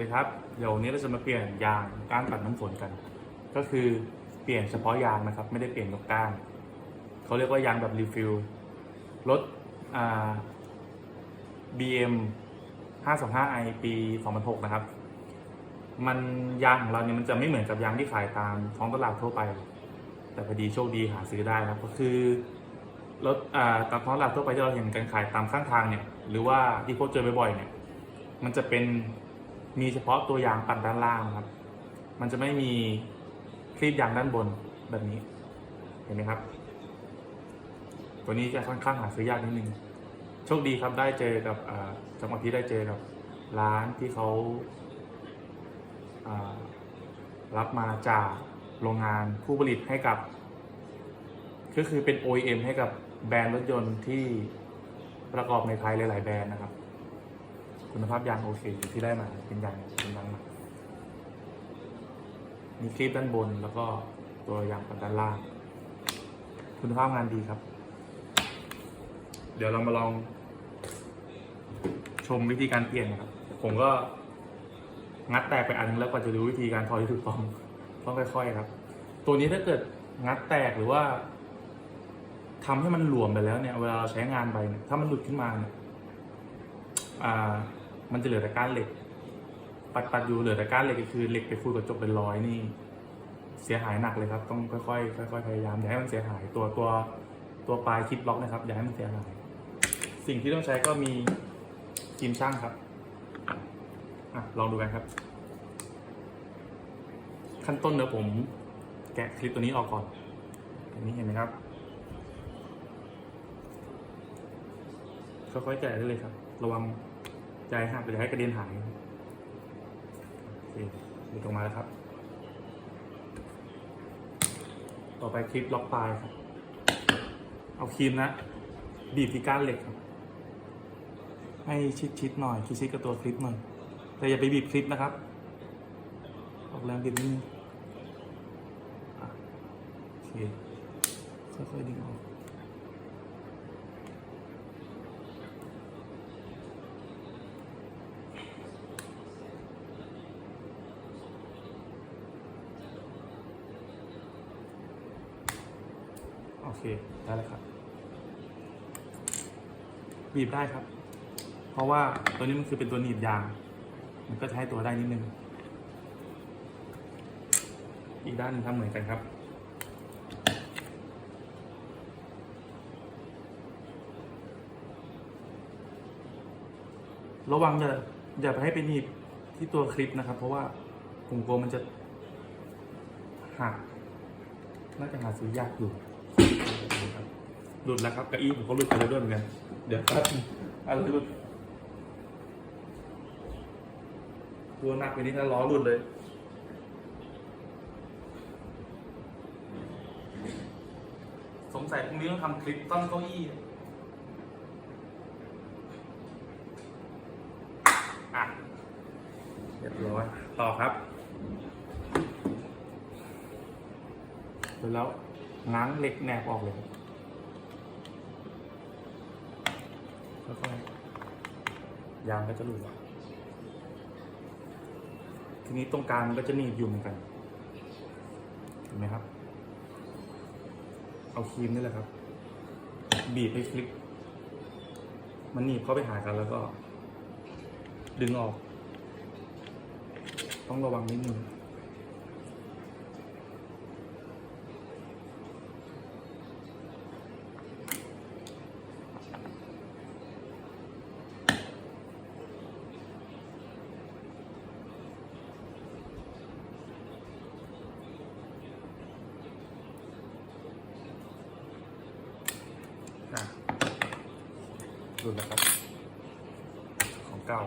วัสดีครับ เดี๋ยววันนี้เราจะมาเปลี่ยนยางก้านปัดน้ำฝนกัน ก็คือเปลี่ยนเฉพาะยางนะครับ ไม่ได้เปลี่ยนยกก้านเขาเรียกว่ายางแบบรีฟิลรถอ่า BM 525i ปี 2006 นะครับ มันยางของเราเนี่ยมันจะไม่เหมือนกับยางที่ขายตามท้องตลาดทั่วไป แต่พอดีโชคดีหาซื้อได้ครับ ก็คือรถอ่าตามท้องตลาดทั่วไปที่เราเห็นกันขายตามข้างทางเนี่ย หรือว่าที่พบเจอบ่อยๆเนี่ย มันจะเป็น มีเฉพาะตัวยางปัดด้านล่างครับ มันจะไม่มีคลีบยางด้านบนแบบนี้ เห็นไหมครับ ตัวนี้จะค่อนข้างหาซื้อยากนิดนึง โชคดีครับได้เจอกับจังหวะที่ได้เจอกับร้านที่เขาารับมาจากโรงงานผู้ผลิตให้กับ ก็คือเป็น OEM ให้กับแบรนด์รถยนต์ที่ประกอบในไทยหลาย ๆ แบรนด์นะครับ คุณภาพยางโอเคอยู่ที่ได้มาเป็นยางเป็นยางใหม่มีคลิปด้านบนแล้วก็ตัวยางปัดด้านล่าง คุณภาพงานดีครับ เดี๋ยวเรามาลอง ชมวิธีการเปลี่ยนนะครับ ผมก็งัดแตกไปอันนึงแล้วกว่าจะรู้วิธีการถอยที่ถูกต้องต้องค่อยๆครับ ตัวนี้ถ้าเกิดงัดแตกหรือว่าทำให้มันหลวมไปแล้วเนี่ย เวลาเราใช้งานไปเนี่ยถ้ามันหลุดขึ้นมาเนี่ยอ่า มันจะเหลือแต่ก้านเหล็ก ปัดปัดอยู่เหลือแต่ก้านเหล็กก็คือเหล็กไปคูดกระจกเป็นร้อยนี่ เสียหายหนักเลยครับ ต้องค่อยๆค่อยๆพยายามอย่าให้มันเสียหายตัวตัวตัวปลายคลิปล็อกนะครับอย่าให้มันเสียหาย สิ่งที่ต้องใช้ก็มีครีมช่างครับอะลองดูกันครับ ขั้นต้นเดี๋ยวผมแกะคลิปตัวนี้ออกก่อนอันนี้เห็นไหมครับค่อยๆแกะได้เลยครับ ระวัง ใจหักไปให้กระเด็นหายโอเคหลุดออกมาแล้วครับ ต่อไปคลิปล็อกปลายครับ เอาครีมนะ บีบที่ก้านเหล็กครับ ให้ชิดๆหน่อยชิดๆกับตัวคลิปหน่อย แต่อย่าไปบีบคลิปนะครับ ออกแรงบีบนิดนึงอ่โอเคค่อยๆดึงออก เคได้แล้วครับ บีบได้ครับ เพราะว่าตัวนี้มันคือเป็นตัวหนีบยาง มันก็ให้ตัวได้นิดนึง อีกด้านนึงทำเหมือนกันครับระวังอย่าอย่าไปให้ไปหนีบที่ตัวคลิปนะครับ เพราะว่าผมกลัวมันจะหักน่าจะหาซื้อยากอยู่ ลุดแล้วครับเก้าอี้ผมก็หลุดไปแล้วด้วยเหมือนกันเดี๋ยวแป๊บอะไรหลุดตัวหนักไปนิดนะล้อหลุดเลยสงสัยพรุ่งนี้ต้องทำคลิปต้นเก้าอี้อะเรียบร้อยต่อครับเสร็จแล้วง้างเหล็กแหนบออกเลย แล้วก็ยางก็จะหลุดทีนี้ตรงกลางมันก็จะหนีบอยู่เหมือนกันเห็นไหมครับ เอาครีมนี่แหละครับ บีบให้คลิป มันหนีบเข้าไปหากันแล้วก็ ดึงออก ต้องระวังนิดนึงุดแล้วครับ ของเก่า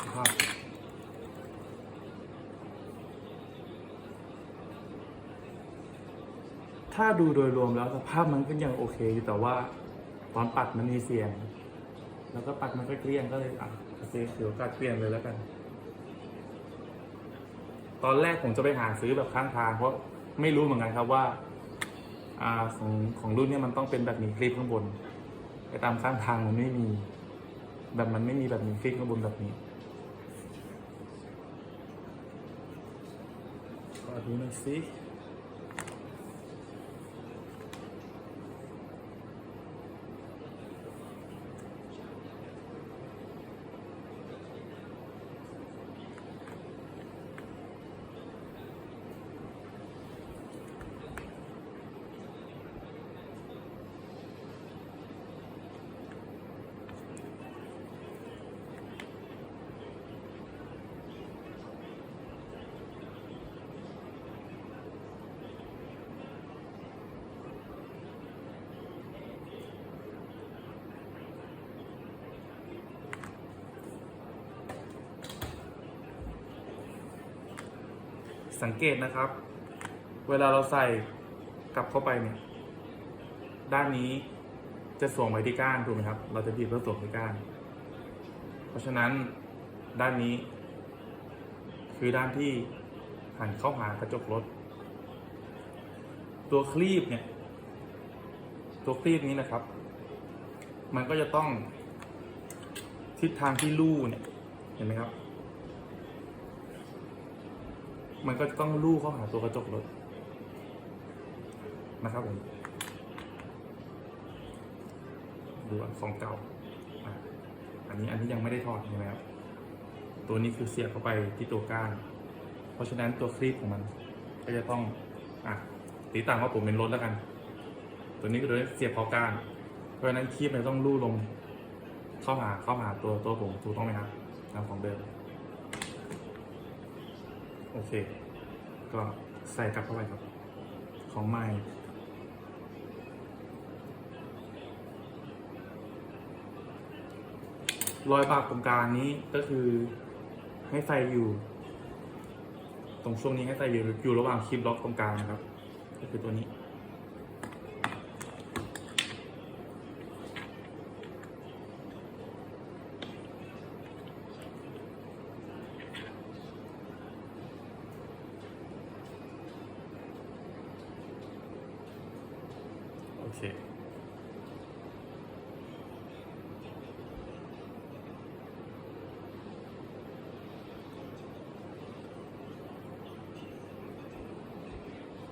สภาพถ้าดูโดยรวมแล้วสภาพมันก็ยังโอเคอยู่แต่ว่าตอนปัดมันมีเสียง แล้วก็ปัดมันก็เกลี้ยงก็เลยอะโอเคเดี๋ยวกัดเปลี่ยนเลยแล้วกัน ตอนแรกผมจะไปหาซื้อแบบข้างทางเพราะไม่รู้เหมือนกันครับว่า อ่าของของรุ่นเนี้มันต้องเป็นแบบนี้คลิปข้างบน ไปตามข้างทางมันไม่มี แบบมันไม่มีแบบนี้ฟิปข้างบนแบบนี้ขอดูหน่อยสิ สังเกตนะครับ เวลาเราใส่กลับเข้าไปเนี่ย ด้านนี้จะสวมไปที่ก้านถูกไหมครับ เราจะบีบแล้วสวมที่ก้าน เพราะฉะนั้นด้านนี้ คือด้านที่หันเข้าหากระจกรถ ตัวคลีบเนี่ย ตัวคลีบนี้นะครับ มันก็จะต้องทิศทางที่ลู่เนี่ย เห็นไหมครับ มันก็จะต้องลู่เข้าหาตัวกระจกรถนะครับผมดูอันของเก่าอันนี้อันนี้ยังไม่ได้ถอดใช่ไหมครับ ตัวนี้คือเสียบเข้าไปที่ตัวก้าน เพราะฉะนั้นตัวคลีปของมัน ก็จะต้องอะตีต่างว่าผมเป็นรถแล้วกัน ตัวนี้ก็โดยเสียบเข้าก้าน เพราะฉะนั้นคลีปมันต้องลู่ลงเข้าหาเข้าหาตัวตัวผมถูกต้องไหมครับตามของเดิม โอเค ก็ใส่กลับเข้าไปครับ ของใหม่รอยปากตรงกลางนี้ก็คือให้ใส่อยู่ ตรงช่วงนี้ให้ใส่อยู่อยู่ระหว่างคลิปล็อกตรงกลางนะครับ ก็คือตัวนี้ โอเค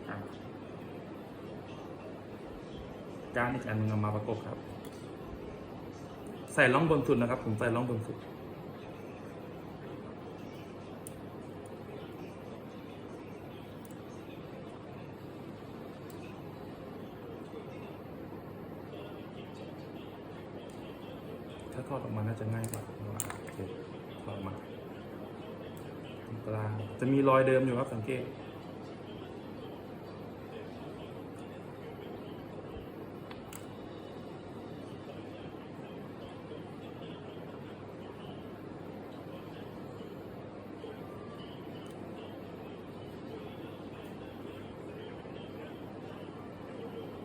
อะ ก้านอีกอันนึงเอามาประกบครับ ใส่ล่องบนสุดนะครับ ผมใส่ล่องบนสุด ถ้าทอดออกมาน่าจะง่ายกว่าเพราะว่าโอเคทอดออกมาตรงกลางจะมีรอยเดิมอยู่ครับสังเกต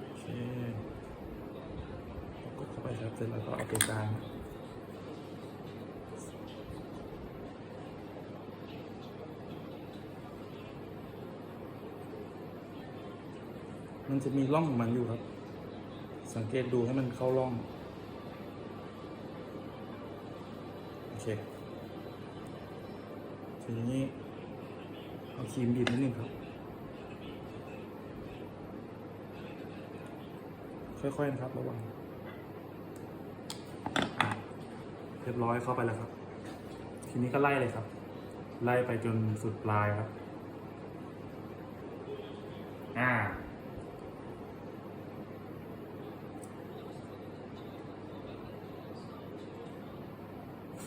โอเคกดเข้าไปครับเสร็จแล้วก็เอาตัวกลางมันจะมีร่องของมันอยู่ครับ สังเกตดูให้มันเข้าร่อง โอเค ทีนี้ เอาครีมบีบนิดนึงครับ ค่อยๆนะครับระวังอะเรียบร้อยเข้าไปแล้วครับ ทีนี้ก็ไล่เลยครับ ไล่ไปจนสุดปลายครับ อ่า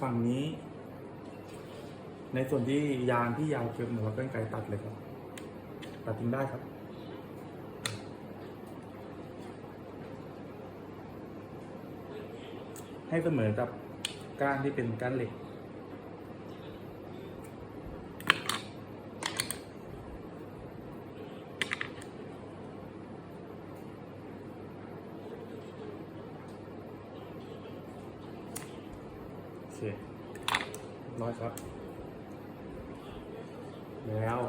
ฝั่งนี้ ในส่วนที่ยางที่ยาวเกินหรือว่าเป็ไกลตัดเลยครับ ตัดทิ้งได้ครับให้เสมอกับ ก้านที่เป็นก้านเหล็ก โอเคน้อยครับ แล้ว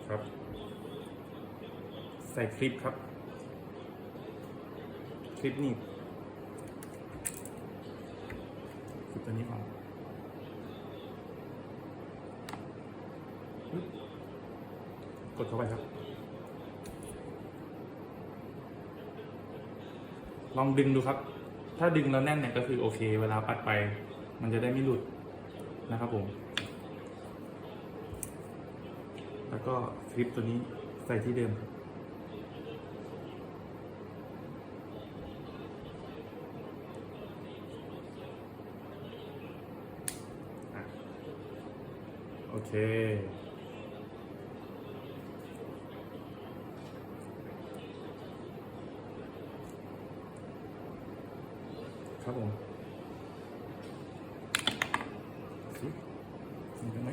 ต ใส่คลิปครับ คลิปนี่คลิปตัวนี้ก่อนปึ๊บกดเข้าไปครับ ลองดึงดูครับ ถ้าดึงแล้วแน่นเนี่ยก็คือโอเค เวลาปัดไป มันจะได้ไม่หลุดนะครับผม แล้วก็คลิปตัวนี้ใส่ที่เดิม โอเค ครับผมสิเหมือนกันไหม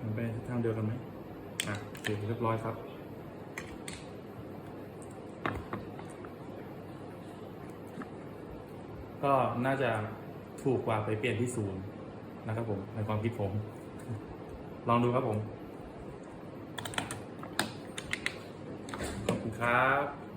มันไปทิศทางเดียวกันไหมอะโอเค เรียบร้อยครับ ก็น่าจะถูกกว่าไปเปลี่ยนที่ศูนย์นะครับผม ในความคิดผม ลองดูครับผม ขอบคุณครับ